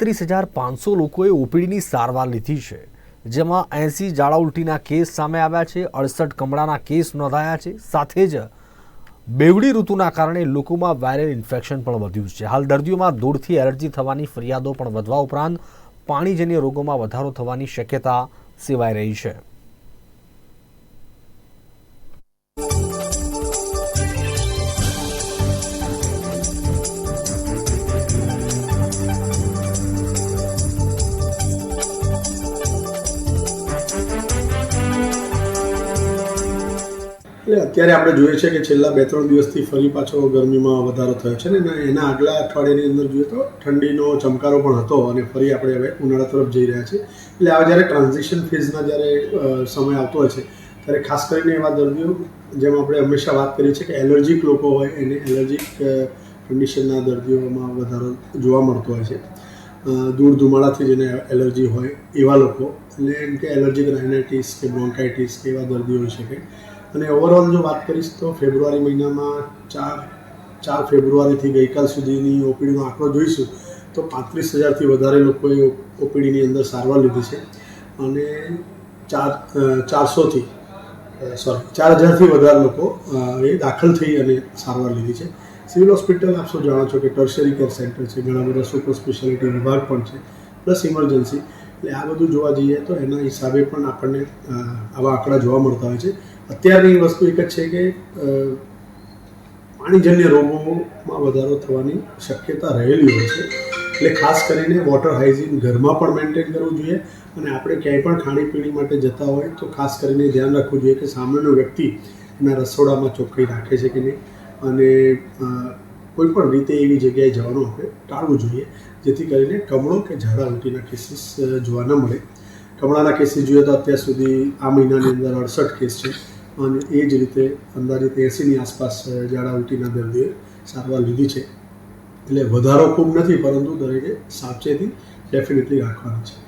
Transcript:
ત્રીસ હજાર પાંચસો લોકોએ ઓપીડીની સારવાર લીધી છે, જેમાં એંસી ઝાડા ઉલટીના કેસ સામે આવ્યા છે, અડસઠ કમળાના કેસ નોંધાયા છે, સાથે જ બેવડી ઋતુના કારણે લોકોમાં વાયરલ ઇન્ફેક્શન પણ વધ્યું છે. હાલ દર્દીઓમાં દૂરથી એલર્જી થવાની ફરિયાદો પણ વધવા ઉપરાંત પાણીજન્ય રોગોમાં વધારો થવાની શક્યતા સેવાઈ રહી છે. એટલે અત્યારે આપણે જોઈએ છે કે છેલ્લા બે ત્રણ દિવસથી ફરી પાછો ગરમીમાં વધારો થયો છે ને એના- આગલા અઠવાડિયાની અંદર જોઈએ તો ઠંડીનો ચમકારો પણ હતો અને ફરી આપણે હવે ઉનાળા તરફ જઈ રહ્યા છીએ. એટલે આ જ્યારે ટ્રાન્ઝિશન ફેઝના જ્યારે સમય આવતો હોય છે, ત્યારે ખાસ કરીને એવા દર્દીઓ જેમ આપણે હંમેશા વાત કરીએ છીએ કે એલર્જીક લોકો હોય, એને એલર્જીક કન્ડિશનના દર્દીઓમાં વધારો જોવા મળતો હોય છે. દૂર ધુમાડાથી જેને એલર્જી હોય એવા લોકો, એટલે એમ કે એલર્જીક રાઇનાઇટીસ કે બ્રોન્કાઇટીસ કે એવા દર્દીઓ હોઈ શકે અને ઓવરઓલ જો વાત કરીશ તો ફેબ્રુઆરી મહિનામાં ચાર ચાર ફેબ્રુઆરીથી ગઈકાલ સુધીની ઓપીડીનો આંકડો જોઈશું, તો પાંત્રીસ હજારથી વધારે લોકોએ ઓપીડીની અંદર સારવાર લીધી છે. અને ચાર ચારસોથી સોરી ચાર હજારથી વધારે લોકો એ દાખલ થઈ અને સારવાર લીધી છે. સિવિલ હોસ્પિટલ આપ સૌ જાણો છો કે ટર્શરી કેર સેન્ટર છે, ઘણા બધા સુપર સ્પેશિયાલિટી વિભાગ પણ છે, પ્લસ ઇમરજન્સી. એટલે આ બધું જોવા જઈએ તો એના હિસાબે પણ આપણને આવા આંકડા જોવા મળતા હોય છે. અત્યારની વસ્તુ એક જ છે કે પાણીજન્ય રોગોમાં વધારો થવાની શક્યતા રહેલી હોય છે. એટલે ખાસ કરીને વોટર હાઇજીન ઘરમાં પણ મેન્ટેન કરવું જોઈએ અને આપણે ક્યાંય પણ ખાણીપીણી માટે જતા હોય તો ખાસ કરીને ધ્યાન રાખવું જોઈએ કે સામેનો વ્યક્તિ એના રસોડામાં ચોખ્ખાઈ રાખે છે કે નહીં. અને કોઈ પણ રીતે એવી જગ્યાએ જવાનું આપણે ટાળવું જોઈએ. જેથી કરીને કમળો કે ઝાડા ઉલટીના કેસીસ જોવા ન મળે. કમળાના કેસીસ જોઈએ તો અત્યાર સુધી આ મહિનાની અંદર અડસઠ કેસ છે. અને એ જ રીતે અંદાજિત એંસીની આસપાસ ઝાડા ઉલટીના દર્દીઓએ સારવાર લીધી છે. એટલે વધારો ખૂબ નથી, પરંતુ દરેકે સાવચેતી ડેફિનેટલી રાખવાની છે.